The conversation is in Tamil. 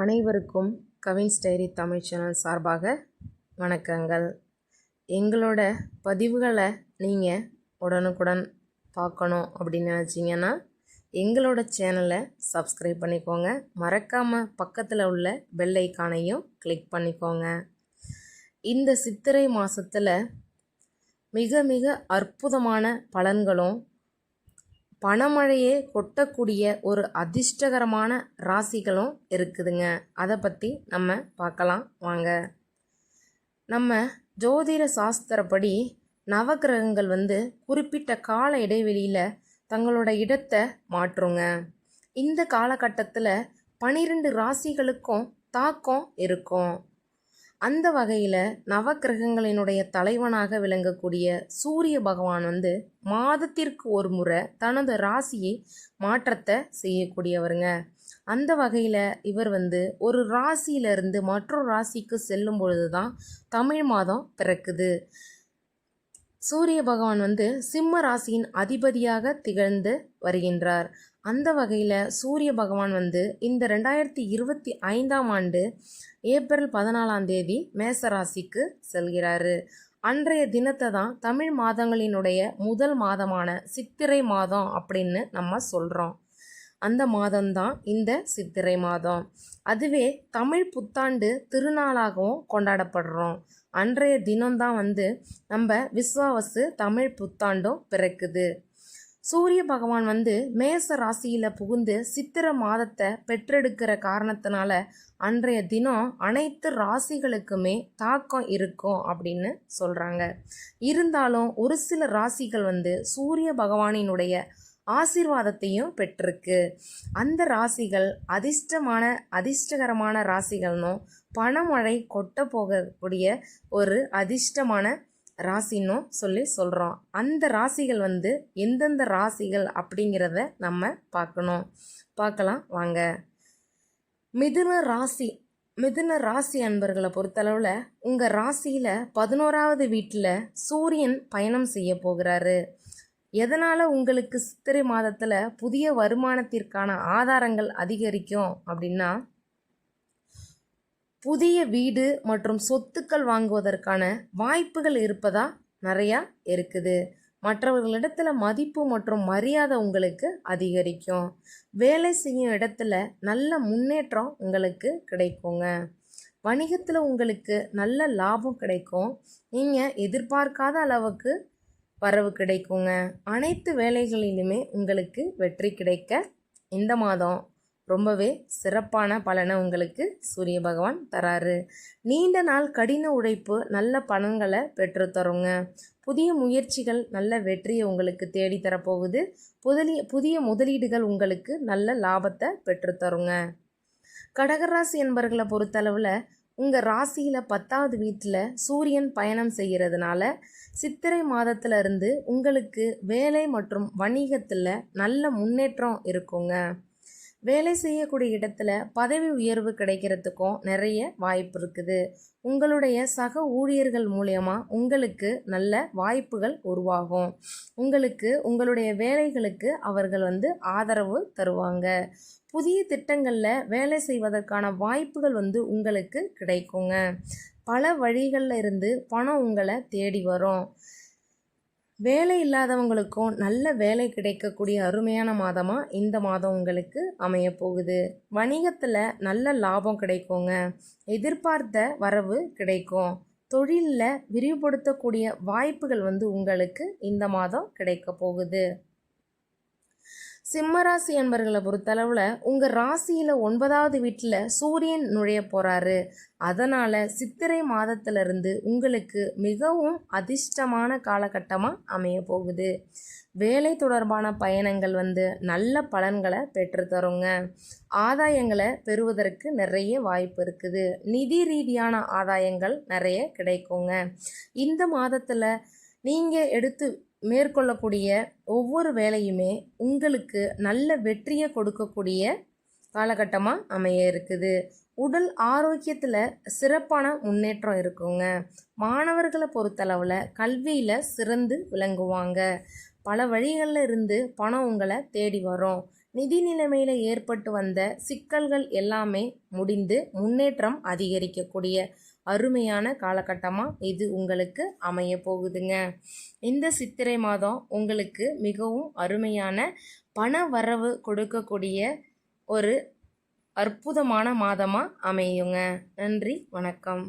அனைவருக்கும் கவின்ஸ் டைரி தமிழ் சேனல் சார்பாக வணக்கங்கள். எங்களோட பதிவுகளை நீங்கள் உடனுக்குடன் பார்க்கணும் அப்படின்னு நினச்சிங்கன்னா எங்களோட சேனலை சப்ஸ்கிரைப் பண்ணிக்கோங்க. மறக்காமல் பக்கத்தில் உள்ள பெல் ஐக்கானையும் கிளிக் பண்ணிக்கோங்க. இந்த சித்திரை மாதத்தில் மிக மிக அற்புதமான பலன்களும் பணமழையே கொட்டக்கூடிய ஒரு அதிர்ஷ்டகரமான ராசிகளும் இருக்குதுங்க. அதை பற்றி நம்ம பார்க்கலாம் வாங்க. நம்ம ஜோதிட சாஸ்திரப்படி நவக்கிரகங்கள் வந்து குறிப்பிட்ட கால இடைவெளியில் தங்களோட இடத்தை மாற்றுங்க. இந்த காலகட்டத்தில் பனிரெண்டு ராசிகளுக்கும் தாக்கம் இருக்கும். அந்த வகையில் நவக்கிரகங்களினுடைய தலைவனாக விளங்கக்கூடிய சூரிய பகவான் வந்து மாதத்திற்கு ஒரு முறை தனது ராசியை மாற்றத்தை செய்யக்கூடியவருங்க. அந்த வகையில் இவர் வந்து ஒரு ராசியிலிருந்து மற்றொரு ராசிக்கு செல்லும் பொழுது தான் தமிழ் மாதம் பிறக்குது. சூரிய பகவான் வந்து சிம்ம ராசியின் அதிபதியாக திகழ்ந்து வருகின்றார். அந்த வகையில் சூரிய பகவான் வந்து இந்த ரெண்டாயிரத்தி இருபத்தி ஐந்தாம் ஆண்டு ஏப்ரல் பதினாலாம் தேதி மேச ராசிக்கு செல்கிறாரு. அன்றைய தினத்தை தான் தமிழ் மாதங்களினுடைய முதல் மாதமான சித்திரை மாதம் அப்படின்னு நம்ம சொல்கிறோம் அந்த மாதம்தான் இந்த சித்திரை மாதம். அதுவே தமிழ் புத்தாண்டு திருநாளாகவும் கொண்டாடப்படுறோம். அன்றைய தினம்தான் வந்து நம்ம விஸ்வாவசு தமிழ் புத்தாண்டும் பிறக்குது. சூரிய பகவான் வந்து மேச ராசியில் புகுந்து சித்திர மாதத்தை பெற்றெடுக்கிற காரணத்தினால அன்றைய தினம் அனைத்து ராசிகளுக்குமே தாக்கம் இருக்கும் அப்படின்னு சொல்கிறாங்க இருந்தாலும் ஒரு சில ராசிகள் வந்து சூரிய பகவானினுடைய ஆசீர்வாதத்தையும் பெற்றிருக்கு. அந்த ராசிகள் அதிர்ஷ்டமான அதிர்ஷ்டகரமான ராசிகள்னும் பணமழை கொட்ட போகக்கூடிய ஒரு அதிர்ஷ்டமான ராசின்னும் சொல்லி சொல்கிறோம் அந்த ராசிகள் வந்து எந்தெந்த ராசிகள் அப்படிங்கிறத நம்ம பார்க்கணும். பார்க்கலாம் வாங்க. மிதுன ராசி மிதுன ராசி அன்பர்களை பொறுத்தளவில் உங்கள் ராசியில் பதினோராவது வீட்டில் சூரியன் பயணம் செய்ய போகிறாரு. எதனால் உங்களுக்கு சித்திரை மாதத்தில் புதிய வருமானத்திற்கான ஆதாரங்கள் அதிகரிக்கும் அப்படின்னா புதிய வீடு மற்றும் சொத்துக்கள் வாங்குவதற்கான வாய்ப்புகள் இருப்பதா நிறையா இருக்குது. மற்றவர்களிடத்தில் மதிப்பு மற்றும் மரியாதை உங்களுக்கு அதிகரிக்கும். வேலை செய்யும் இடத்துல நல்ல முன்னேற்றம் உங்களுக்கு கிடைக்குங்க. வணிகத்தில் உங்களுக்கு நல்ல லாபம் கிடைக்கும். நீங்கள் எதிர்பார்க்காத அளவுக்கு வரவு கிடைக்குங்க. அனைத்து வேலைகளிலுமே உங்களுக்கு வெற்றி கிடைக்க இந்த மாதம் ரொம்பவே சிறப்பான பலனை உங்களுக்கு சூரிய பகவான் தராரு. நீண்ட நாள் கடின உழைப்பு நல்ல பலன்களை பெற்றுத்தருங்க புதிய முயற்சிகள் நல்ல வெற்றியை உங்களுக்கு தேடித்தரப்போகுது புதலி புதிய முதலீடுகள் உங்களுக்கு நல்ல லாபத்தை பெற்றுத்தருங்க கடகராசி என்பர்களை பொறுத்தளவில் உங்கள் ராசியில் பத்தாவது வீட்டில் சூரியன் பயணம் செய்கிறதுனால சித்திரை மாதத்திலிருந்து உங்களுக்கு வேலை மற்றும் வணிகத்தில் நல்ல முன்னேற்றம் இருக்குங்க. வேலை செய்யக்கூடிய இடத்துல பதவி உயர்வு கிடைக்கிறதுக்கும் நிறைய வாய்ப்பு இருக்குது. உங்களுடைய சக ஊழியர்கள் மூலயமா உங்களுக்கு நல்ல வாய்ப்புகள் உருவாகும். உங்களுக்கு உங்களுடைய வேலைகளுக்கு அவர்கள் வந்து ஆதரவு தருவாங்க. புதிய திட்டங்களில் வேலை செய்வதற்கான வாய்ப்புகள் வந்து உங்களுக்கு கிடைக்குங்க. பல வழிகளில் இருந்து பணம் உங்களை தேடி வரும். வேலை இல்லாதவங்களுக்கும் நல்ல வேலை கிடைக்கக்கூடிய அருமையான மாதமாக இந்த மாதம் உங்களுக்கு அமைய போகுது. வணிகத்தில் நல்ல லாபம் கிடைக்குங்க. எதிர்பார்த்த வரவு கிடைக்கும். தொழிலில் விரிவுபடுத்தக்கூடிய வாய்ப்புகள் வந்து உங்களுக்கு இந்த மாதம் கிடைக்க போகுது. சிம்மராசி என்பர்களை பொறுத்தளவில் உங்கள் ராசியில் ஒன்பதாவது வீட்டில் சூரியன் நுழைய போகிறாரு அதனால் சித்திரை மாதத்திலிருந்து உங்களுக்கு மிகவும் அதிர்ஷ்டமான காலகட்டமாக அமைய போகுது. வேலை தொடர்பான பயணங்கள் வந்து நல்ல பலன்களை பெற்றுத்தருங்க ஆதாயங்களை பெறுவதற்கு நிறைய வாய்ப்பு இருக்குது. நிதி ரீதியான ஆதாயங்கள் நிறைய கிடைக்குங்க. இந்த மாதத்தில் நீங்கள் எடுத்து மேற்கொள்ளக்கூடிய ஒவ்வொரு வேலையுமே உங்களுக்கு நல்ல வெற்றியை கொடுக்கக்கூடிய காலகட்டமாக அமைய இருக்குது. உடல் ஆரோக்கியத்தில் சிறப்பான முன்னேற்றம் இருக்குங்க. மாணவர்களை பொறுத்தளவில் கல்வியில் சிறந்து விளங்குவாங்க. பல வழிகளில் இருந்து பணம் உங்களை தேடி வரும். நிதி நிலைமையில் ஏற்பட்டு வந்த சிக்கல்கள் எல்லாமே முடிந்து முன்னேற்றம் அதிகரிக்கக்கூடிய அருமையான காலகட்டமாக இது உங்களுக்கு அமைய போகுதுங்க. இந்த சித்திரை மாதம் உங்களுக்கு மிகவும் அருமையான பண வரவு கொடுக்கக்கூடிய ஒரு அற்புதமான மாதமாக அமையுங்க. நன்றி வணக்கம்.